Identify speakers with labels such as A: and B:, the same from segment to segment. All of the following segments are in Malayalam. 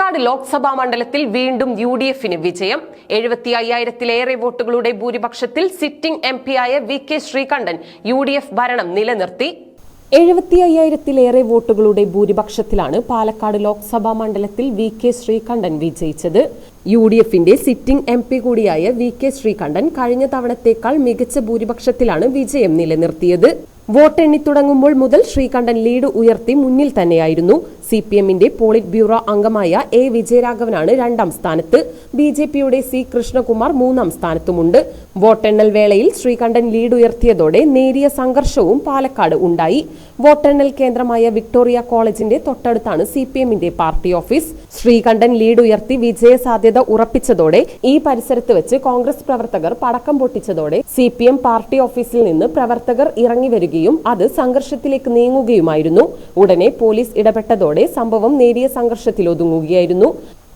A: പാലക്കാട് ലോക്സഭാ മണ്ഡലത്തിൽ വീണ്ടും യു ഡി എഫിന് വിജയം. എഴുപത്തി അയ്യായിരത്തിലേറെ വോട്ടുകളുടെ ഭൂരിപക്ഷത്തിൽ സിറ്റിംഗ് എം ആയ V K Sreekandan U D F ഭരണം നിലനിർത്തി. എഴുപത്തി അയ്യായിരത്തിലേറെ വോട്ടുകളുടെ ഭൂരിപക്ഷത്തിലാണ് പാലക്കാട് ലോക്സഭാ മണ്ഡലത്തിൽ വി കെ ശ്രീകണ്ഠൻ വിജയിച്ചത്. യു ഡി എഫിന്റെ സിറ്റിംഗ് എം പി കൂടിയായ വി കെ ശ്രീകണ്ഠൻ കഴിഞ്ഞ തവണത്തേക്കാൾ മികച്ച ഭൂരിപക്ഷത്തിലാണ് വിജയം നിലനിർത്തിയത്. വോട്ടെണ്ണി തുടങ്ങുമ്പോൾ മുതൽ ശ്രീകണ്ഠൻ ലീഡ് ഉയർത്തി മുന്നിൽ തന്നെയായിരുന്നു. സി പി എമ്മിന്റെ പോളിറ്റ് ബ്യൂറോ അംഗമായ എ വിജയരാഘവനാണ് രണ്ടാം സ്ഥാനത്ത്. ബി ജെ പിയുടെ സി കൃഷ്ണകുമാർ മൂന്നാം സ്ഥാനത്തുമുണ്ട്. വോട്ടെണ്ണൽ വേളയിൽ ശ്രീകണ്ഠൻ ലീഡ് ഉയർത്തിയതോടെ നേരിയ സംഘർഷവും പാലക്കാട് ഉണ്ടായി. വോട്ടെണ്ണൽ കേന്ദ്രമായ വിക്ടോറിയ കോളേജിന്റെ തൊട്ടടുത്താണ് സി പി എമ്മിന്റെ പാർട്ടി ഓഫീസ്. ശ്രീകണ്ഠൻ ലീഡ് ഉയർത്തി വിജയ സാധ്യത ഉറപ്പിച്ചതോടെ ഈ പരിസരത്ത് വെച്ച് കോൺഗ്രസ് പ്രവർത്തകർ പടക്കം പൊട്ടിച്ചതോടെ സി പി എം പാർട്ടി ഓഫീസിൽ നിന്ന് പ്രവർത്തകർ ഇറങ്ങി വരികയും അത് സംഘർഷത്തിലേക്ക് നീങ്ങുകയുമായിരുന്നു. ഉടനെ പോലീസ് ഇടപെട്ടതോടെ സംഭവം നേരിയ സംഘർഷത്തിൽ ഒതുങ്ങുകയായിരുന്നു.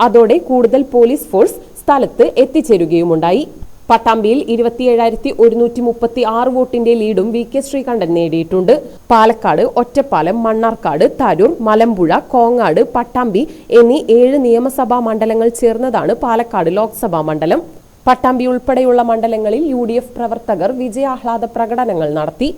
A: അതോടെ കൂടുതൽ പോലീസ് ഫോഴ്സ് സ്ഥലത്ത് എത്തിച്ചേരുകയുമുണ്ടായി. പട്ടാമ്പിയിൽ ഇരുപത്തിയേഴായിരത്തി ഒരുന്നൂറ്റി മുപ്പത്തി ആറ് വോട്ടിന്റെ ലീഡും വി കെ ശ്രീകണ്ഠൻ നേടിയിട്ടുണ്ട്. പാലക്കാട് ഒറ്റപ്പാലം മണ്ണാർക്കാട് തരൂർ മലമ്പുഴ കോങ്ങാട് പട്ടാമ്പി എന്നീ ഏഴ് നിയമസഭാ മണ്ഡലങ്ങൾ ചേർന്നതാണ് പാലക്കാട് ലോക്സഭാ മണ്ഡലം. പട്ടാമ്പി ഉൾപ്പെടെയുള്ള മണ്ഡലങ്ങളിൽ യു പ്രവർത്തകർ വിജയാഹ്ലാദ പ്രകടനങ്ങൾ നടത്തി.